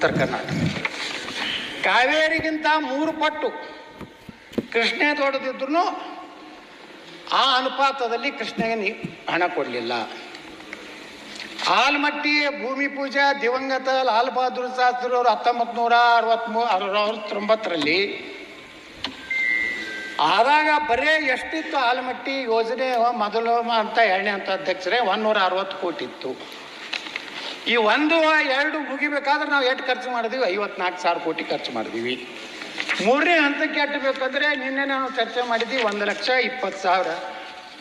ಉತ್ತರ ಕರ್ನಾಟಕ. ಕಾವೇರಿಗಿಂತ ಮೂರು ಪಟ್ಟು ಕೃಷ್ಣೆ ದೊಡ್ಡದಿದ್ರು ಆ ಅನುಪಾತದಲ್ಲಿ ಕೃಷ್ಣಗೆ ಹಣ ಕೊಡಲಿಲ್ಲ. ಆಲ್ಮಟ್ಟಿ ಭೂಮಿ ಪೂಜಾ ದಿವಂಗತ ಲಾಲ್ ಬಹದ್ದೂರ್ ಶಾಸ್ತ್ರಿ ಅವರು ಹತ್ತೊಂಬತ್ತು ನೂರ ಅರವತ್ಮೂ ಅರವತ್ತೊಂಬತ್ತರಲ್ಲಿ ಆದಾಗ ಬರೇ ಎಷ್ಟಿತ್ತು ಆಲ್ಮಟ್ಟಿ ಯೋಜನೆ, ಮೊದಲು ಅಂತ ಎರಡನೇ ಅಂತ ಅಧ್ಯಕ್ಷರೇ ನೂರ ಅರವತ್ತು ಕೋಟಿ ಇತ್ತು. ಈ ಒಂದು ಎರಡು ಮುಗಿಬೇಕಾದ್ರೆ ನಾವು ಎಷ್ಟು ಖರ್ಚು ಮಾಡಿದೀವಿ? ಐವತ್ನಾಲ್ಕು ಸಾವಿರ ಕೋಟಿ ಖರ್ಚು ಮಾಡಿದೀವಿ. ಮೂರನೇ ಹಂತಕ್ಕೆ ಎಟ್ಟಬೇಕಂದ್ರೆ ನಿನ್ನೆ ನಾವು ಚರ್ಚೆ ಮಾಡಿದ್ವಿ, ಒಂದು ಲಕ್ಷ ಇಪ್ಪತ್ತು ಸಾವಿರ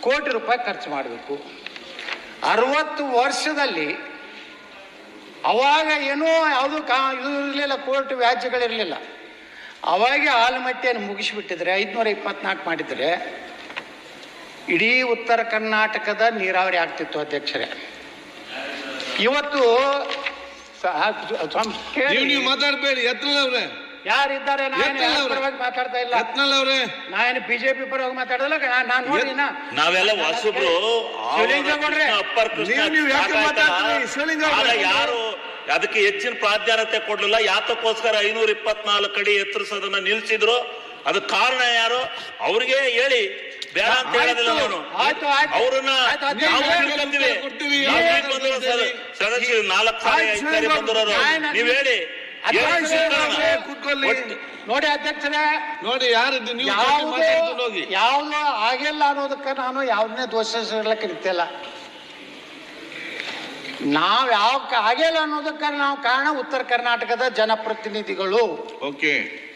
ಕೋಟಿ ರೂಪಾಯಿ ಖರ್ಚು ಮಾಡಬೇಕು. ಅರವತ್ತು ವರ್ಷದಲ್ಲಿ ಅವಾಗ ಏನೋ ಯಾವುದು ಕಾ ಇದು ಇರಲಿಲ್ಲ, ಕೋರ್ಟ್ ವ್ಯಾಜ್ಯಗಳಿರಲಿಲ್ಲ. ಅವಾಗ ಆಲಮಟ್ಟಿಯನ್ನು ಮುಗಿಸಿಬಿಟ್ಟಿದ್ರೆ, ಐದುನೂರ ಇಪ್ಪತ್ನಾಲ್ಕು ಮಾಡಿದರೆ, ಇಡೀ ಉತ್ತರ ಕರ್ನಾಟಕದ ನೀರಾವರಿ ಆಗ್ತಿತ್ತು ಅಧ್ಯಕ್ಷರೇ. ಇವತ್ತು. ನೀವು ನೀವು ಮಾತಾಡ್ಬೇಡಿ ಯತ್ನಲ್ ಅವ್ರೆ ಯಾರಿದ್ದಾರೆ. ಪರವಾಗಿ ಮಾತಾಡ್ತಾ ಇಲ್ಲ. ಯತ್ನಲ್ ಅವ್ರೆ ನಾನು ಬಿಜೆಪಿ ಪರವಾಗಿ ಮಾತಾಡಲ್ಲ ನಾನು ನಾವೆಲ್ಲ ವಾಸುಬ್ರು. ಅಪ್ಪರ್ ಕೃಷ್ಣ ನೀವು- ಯಾಕೆ ಮಾತಾಡ್ತೀರಿ? ಯಾರು ಅದಕ್ಕೆ ಹೆಚ್ಚಿನ ಪ್ರಾಧಾನ್ಯತೆ ಕೊಡ್ಲಿಲ್ಲ. ಯಾತಕ್ಕೋಸ್ಕರ ಐನೂರ ಇಪ್ಪತ್ನಾಲ್ಕು ಅಡಿ ಎತ್ತರಿಸೋದನ್ನ ನಿಲ್ಸಿದ್ರು. ಅದಕ್ಕೆ ಕಾರಣ ಯಾರು? ಅವ್ರಿಗೆ ಹೇಳಿ. ಬೇಡ ಅಂತ ಹೇಳೋದಿಲ್ಲ ನಾನು. ಆಯ್ತು, ಆಯ್ತು. ಅವ್ರನ್ನ ನಾವು ನಾಲ್ಕು. ಬಂದಿರೋರು ನೀವ್ ಹೇಳಿ. ಕೂತ್ಕೊಳ್ಳಿ. ನೋಡಿ ಅಧ್ಯಕ್ಷರೇ. ನೋಡಿ ಯಾರಿದ್ದು ನೀವು ಹೋಗಿ. ಯಾವುದು ಆಗಿಲ್ಲ ಅನ್ನೋದಕ್ಕೆ ನಾನು ಯಾವ್ದನ್ನೇ ದೋಷ ಹೇಳಕ್ಕೆ ನಿಂತಿಲ್ಲ ನಾವು ಯಾವ ಆಗಿಲ್ಲ ಅನ್ನೋದಕ್ಕೆ ನಾವು ಕಾರಣ ಉತ್ತರ ಕರ್ನಾಟಕದ ಜನಪ್ರತಿನಿಧಿಗಳು. ಓಕೆ.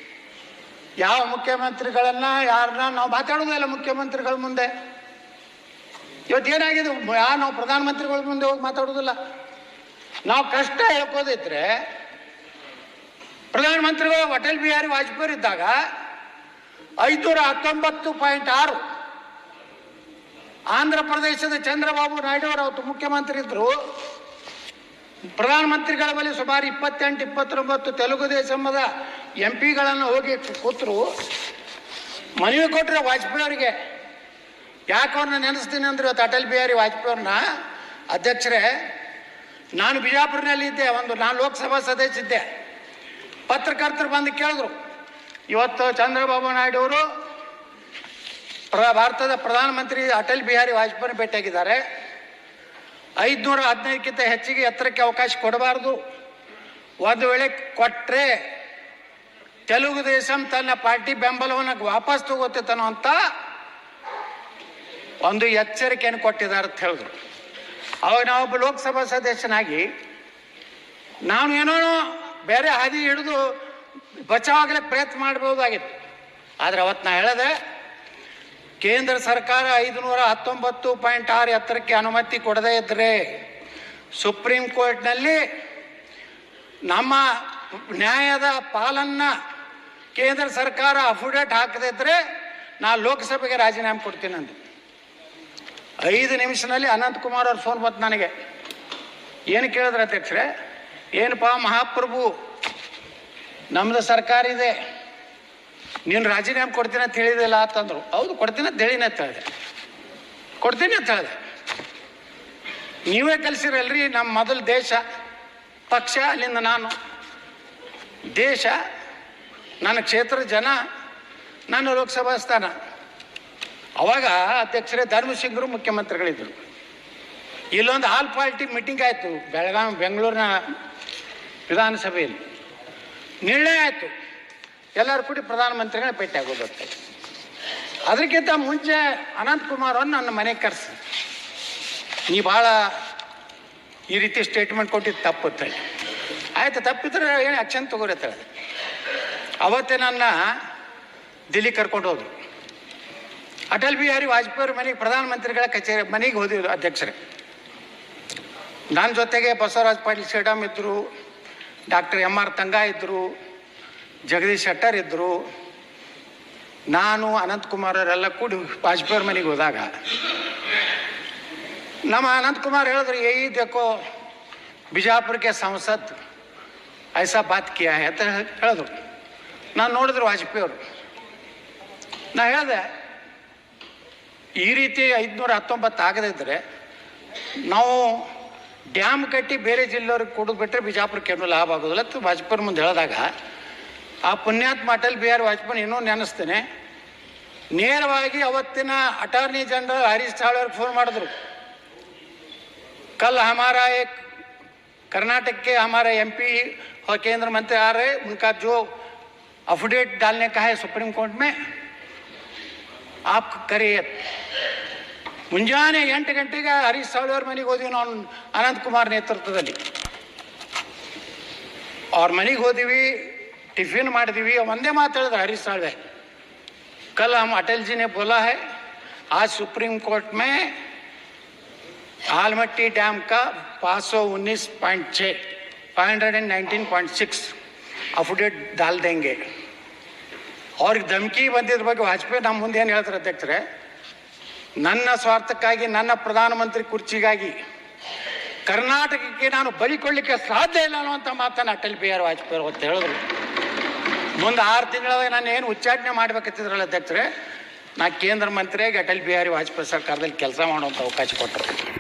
ಯಾವ ಮುಖ್ಯಮಂತ್ರಿಗಳನ್ನ ಯಾರನ್ನ ನಾವು ಮಾತಾಡೋದಿಲ್ಲ ಮುಖ್ಯಮಂತ್ರಿಗಳ ಮುಂದೆ. ಇವತ್ತೇನಾಗಿದೆ? ಯಾ ನಾವು ಪ್ರಧಾನಮಂತ್ರಿಗಳ ಮುಂದೆ ಹೋಗಿ ಮಾತಾಡೋದಿಲ್ಲ. ನಾವು ಕಷ್ಟ ಹೇಳ್ಕೋದಿದ್ರೆ ಪ್ರಧಾನಮಂತ್ರಿಗಳು ಅಟಲ್ ಬಿಹಾರಿ ವಾಜಪೇಯಿ ಇದ್ದಾಗ ಐದುನೂರ ಹತ್ತೊಂಬತ್ತು ಪಾಯಿಂಟ್ ಆರು. ಆಂಧ್ರ ಪ್ರದೇಶದ ಚಂದ್ರಬಾಬು ನಾಯ್ಡು ಅವರು ಮುಖ್ಯಮಂತ್ರಿ ಇದ್ದರು ಪ್ರಧಾನಮಂತ್ರಿಗಳ ಬಳಿ ಸುಮಾರು ಇಪ್ಪತ್ತೆಂಟು, ಇಪ್ಪತ್ತೊಂಬತ್ತು ತೆಲುಗು ದೇಶಮದ ಎಂ ಪಿಗಳನ್ನು ಹೋಗಿ ಕೂತರು. ಮನವಿ ಕೊಟ್ಟರೆ ವಾಜಪೇಯಿ ಅವರಿಗೆ, ಯಾಕೆ ಅವ್ರನ್ನ ನೆನೆಸ್ತೀನಿ ಅಂದ್ರೆ ಇವತ್ತು ಅಟಲ್ ಬಿಹಾರಿ ವಾಜಪೇಯಿ ಅವ್ರನ್ನ ಅಧ್ಯಕ್ಷರೇ ನಾನು ಬಿಜಾಪುರನಲ್ಲಿ ಇದ್ದೆ, ಒಂದು ನಾನು ಲೋಕಸಭಾ ಸದಸ್ಯ ಇದ್ದೆ. ಪತ್ರಕರ್ತರು ಬಂದು ಕೇಳಿದ್ರು, ಇವತ್ತು ಚಂದ್ರಬಾಬು ನಾಯ್ಡು ಅವರು ಪ್ರ, ಭಾರತದ ಪ್ರಧಾನಮಂತ್ರಿ ಅಟಲ್ ಬಿಹಾರಿ ವಾಜಪೇಯಿ ಭೇಟಿಯಾಗಿದ್ದಾರೆ. ಐದುನೂರ ಹದಿನೈದಕ್ಕಿಂತ ಹೆಚ್ಚಿಗೆ ಎತ್ತರಕ್ಕೆ ಅವಕಾಶ ಕೊಡಬಾರ್ದು. ಒಂದು ವೇಳೆ ಕೊಟ್ಟರೆ ತೆಲುಗು ದೇಶಂ ತನ್ನ ಪಾರ್ಟಿ ಬೆಂಬಲವನ್ನು ವಾಪಸ್ ತಗೋತೇತನೋ ಅಂತ ಒಂದು ಎಚ್ಚರಿಕೆಯನ್ನು ಕೊಟ್ಟಿದ್ದಾರೆ ಅಂತ ಹೇಳಿದ್ರು. ಅವಾಗ ನಾವೊಬ್ಬ ಲೋಕಸಭಾ ಸದಸ್ಯನಾಗಿ, ನಾನು ಏನೋ ಬೇರೆ ಹಾದಿ ಹಿಡಿದು ಬಚಾವಾಗಲೇ ಪ್ರಯತ್ನ ಮಾಡ್ಬೋದಾಗಿತ್ತು ಆದರೆ ಅವತ್ತು ನಾ ಹೇಳಿದೆ, ಕೇಂದ್ರ ಸರ್ಕಾರ ಐದುನೂರ ಹತ್ತೊಂಬತ್ತು ಪಾಯಿಂಟ್ ಆರು ಎತ್ತರಕ್ಕೆ ಅನುಮತಿ ಕೊಡದೇ ಇದ್ದರೆ ಸುಪ್ರೀಂ ಕೋರ್ಟ್ನಲ್ಲಿ ನಮ್ಮ ನ್ಯಾಯದ ಪಾಲನ್ನ ಕೇಂದ್ರ ಸರ್ಕಾರ ಅಫಿಡೇಟ್ ಹಾಕದಿದ್ರೆ ಇದ್ದರೆ ನಾ ಲೋಕಸಭೆಗೆ ರಾಜೀನಾಮೆ ಕೊಡ್ತೀನಿ ಅಂದೆ. ಐದು ನಿಮಿಷದಲ್ಲಿ ಅನಂತ್ ಕುಮಾರ್ ಅವ್ರ ಫೋನ್ ಬಂತು ನನಗೆ. ಏನು ಕೇಳಿದ್ರೆ ಅಧ್ಯಕ್ಷರೇ? ಏನಪ್ಪ, ಮಹಾಪ್ರಭು ನಮ್ಮದು ಸರ್ಕಾರ ಇದೆ. ನೀನು ರಾಜೀನಾಮೆ ಕೊಡ್ತೀನಿ ಅಂತ ಹೇಳಿದಿಲ್ಲ ಅಂತಂದ್ರು. ಹೌದು, ಕೊಡ್ತೀನಿ ಅಂತ ಹೇಳಿನ ಅಂತ ಹೇಳಿದೆ. ಕೊಡ್ತೀನಿ ಅಂತ ಹೇಳಿದೆ. ನೀವೇ ಕಲಿಸಿರಲ್ರಿ ನಮ್ಮ ಮೊದಲು ದೇಶ, ಪಕ್ಷ, ಅಲ್ಲಿಂದ ನಾನು. ದೇಶ, ನನ್ನ ಕ್ಷೇತ್ರ ಜನ, ನನ್ನ ಲೋಕಸಭಾ ಸ್ಥಾನ. ಅವಾಗ ಅಧ್ಯಕ್ಷರೇ ಧರ್ಮಸಿಂಗರು ಮುಖ್ಯಮಂತ್ರಿಗಳಿದ್ದರು ಇಲ್ಲೊಂದು ಆಲ್ ಪಾರ್ಟಿ ಮೀಟಿಂಗ್ ಆಯಿತು ಬೆಳಗಾವಿ ಬೆಂಗಳೂರಿನ ವಿಧಾನಸಭೆಯಲ್ಲಿ. ನಿರ್ಣಯ ಆಯಿತು. ಎಲ್ಲರೂ ಕೂಡಿ ಪ್ರಧಾನಮಂತ್ರಿಗಳ ಭೇಟಿ ಆಗೋದಂತ ಅದಕ್ಕಿಂತ ಮುಂಚೆ ಅನಂತ್ ಕುಮಾರ್ ಅವ್ರು ನನ್ನ ಮನೆಗೆ ಕರೆಸಿ. ನೀ ಭಾಳ ಈ ರೀತಿ ಸ್ಟೇಟ್ಮೆಂಟ್ ಕೊಟ್ಟಿದ್ದು ತಪ್ಪು ಅಂತೇಳಿ ಆಯಿತು, ತಪ್ಪಿದ್ರೆ ಏನು ಅಕ್ಷನ್ ತಗೋರಿ ಅಂತ ಹೇಳಿದೆ ಅವತ್ತೇ ನನ್ನ ದಿಲ್ಲಿ ಕರ್ಕೊಂಡು ಹೋದ್ರು. ಅಟಲ್ ಬಿಹಾರಿ ವಾಜಪೇಯಿ ಮನೆಗೆ ಪ್ರಧಾನಮಂತ್ರಿಗಳ ಕಚೇರಿ, ಮನೆಗೆ ಹೋದಿದ್ರು ಅಧ್ಯಕ್ಷರೇ. ನನ್ನ ಜೊತೆಗೆ ಬಸವರಾಜ ಪಾಟೀಲ್ ಶ್ರೀಡಮ್ ಇದ್ದರು ಡಾಕ್ಟರ್ ಎಂ ಆರ್ ತಂಗ ಇದ್ದರು ಜಗದೀಶ್ ಶೆಟ್ಟರ್ ಇದ್ದರು ನಾನು ಅನಂತಕುಮಾರ್ ಅವರೆಲ್ಲ ಕೂಡಿ ವಾಜಪೇಯಿ ಮನೆಗೆ ಹೋದಾಗ, ನಮ್ಮ ಅನಂತಕುಮಾರ್ ಹೇಳಿದ್ರು, ಏ ಇದಕ್ಕೋ ಬಿಜಾಪುರಕ್ಕೆ ಸಂಸತ್ ಐಸಾ ಬಾತ್ ಕಿಯಾ ಅಂತ ಹೇಳಿದ್ರು. ನಾನು ನೋಡಿದ್ರು ವಾಜಪೇಯಿ ಅವರು. ನಾ ಹೇಳಿದೆ ಈ ರೀತಿ ಐದುನೂರ ಹತ್ತೊಂಬತ್ತು ಆಗದಿದ್ದರೆ ನಾವು ಡ್ಯಾಮ್ ಕಟ್ಟಿ ಬೇರೆ ಜಿಲ್ಲೆಯವ್ರಿಗೆ ಕೊಡೋದು ಬಿಟ್ಟರೆ ಬಿಜಾಪುರಕ್ಕೆ ಏನೂ ಲಾಭ ಆಗೋದಿಲ್ಲ ಅಂತ ವಾಜಪೇಯಿ ಮುಂದೆ ಹೇಳಿದಾಗ ಆ ಪುಣ್ಯಾತ್ಮ ಅಟಲ್ ಬಿಹಾರಿ ವಾಜಪೇಯಿ ಇನ್ನೂ ನೆನೆಸ್ತೇನೆ ನೇರವಾಗಿ ಅವತ್ತಿನ ಅಟಾರ್ನಿ ಜನರಲ್ ಹರೀಶ್ ಸಾಳ್ವೆ ಅವ್ರಿಗೆ ಫೋನ್ ಮಾಡಿದ್ರು कल हमारा एक कर्नाटक के हमारे एमपी और केंद्र मंत्री आ रहे उनका जो अफिडेविट डालने का है सुप्रीम कोर्ट में आप करिए ಮುಂಜಾನೆ ಎಂಟು ಗಂಟೆಗೆ ಹರೀಶ್ ಸಾಳ್ವೆ ಅವ್ರ ಮನೆಗೆ ಹೋದ್ವಿ ನಾವು ಅನಂತ್ ಕುಮಾರ್ ನೇತೃತ್ವದಲ್ಲಿ ಅವ್ರ ಮನೆಗೆ ಹೋದಿವಿ ಟಿಫಿನ್ ಮಾಡಿದ್ವಿ ಒಂದೇ ಮಾತು ಹೇಳಿದ್ರು ಹರೀಶ್ ಸಾಳ್ವೆ ಕಲ್ ಹಮ್ ಅಟಲ್ ಜಿ ನೆ ಬೋಲಾ है आज सुप्रीम कोर्ट में आलमट्टी डैम का पाँच सौ उन्नीस पॉइंट छः five hundred and nineteen point six affidavit डाल देंगे ಅವ್ರಿಗೆ ಧಮಕಿ ಬಂದಿದ್ರ ಬಗ್ಗೆ ವಾಜಪೇಯಿ ನಮ್ಮ ಮುಂದೆ ಏನು ಹೇಳ್ತಾರೆ ಅಧ್ಯಕ್ಷರೇ? ನನ್ನ ಸ್ವಾರ್ಥಕ್ಕಾಗಿ, ನನ್ನ ಪ್ರಧಾನಮಂತ್ರಿ ಕುರ್ಚಿಗಾಗಿ ಕರ್ನಾಟಕಕ್ಕೆ ನಾನು ಬಲಿ ಕೊಡ್ಲಿಕ್ಕೆ ಸಾಧ್ಯ ಇಲ್ಲ ಅನ್ನುವಂಥ ಮಾತನ್ನು ಅಟಲ್ ಬಿಹಾರಿ ವಾಜಪೇಯಿ ಅವತ್ತು ಹೇಳಿದ್ರು. ಮುಂದೆ ಆರು ತಿಂಗಳಾಗ ನಾನು ಏನು ಉಚ್ಚಾಟನೆ ಮಾಡ್ಬೇಕತ್ತಿದ್ರಲ್ಲ ಅಧ್ಯಕ್ಷರೇ, ನಾ ಕೇಂದ್ರ ಮಂತ್ರಿಯಾಗಿ ಅಟಲ್ ಬಿಹಾರಿ ವಾಜಪೇಯಿ ಸರ್ಕಾರದಲ್ಲಿ ಕೆಲಸ ಮಾಡುವಂಥ ಅವಕಾಶ ಕೊಟ್ಟರು.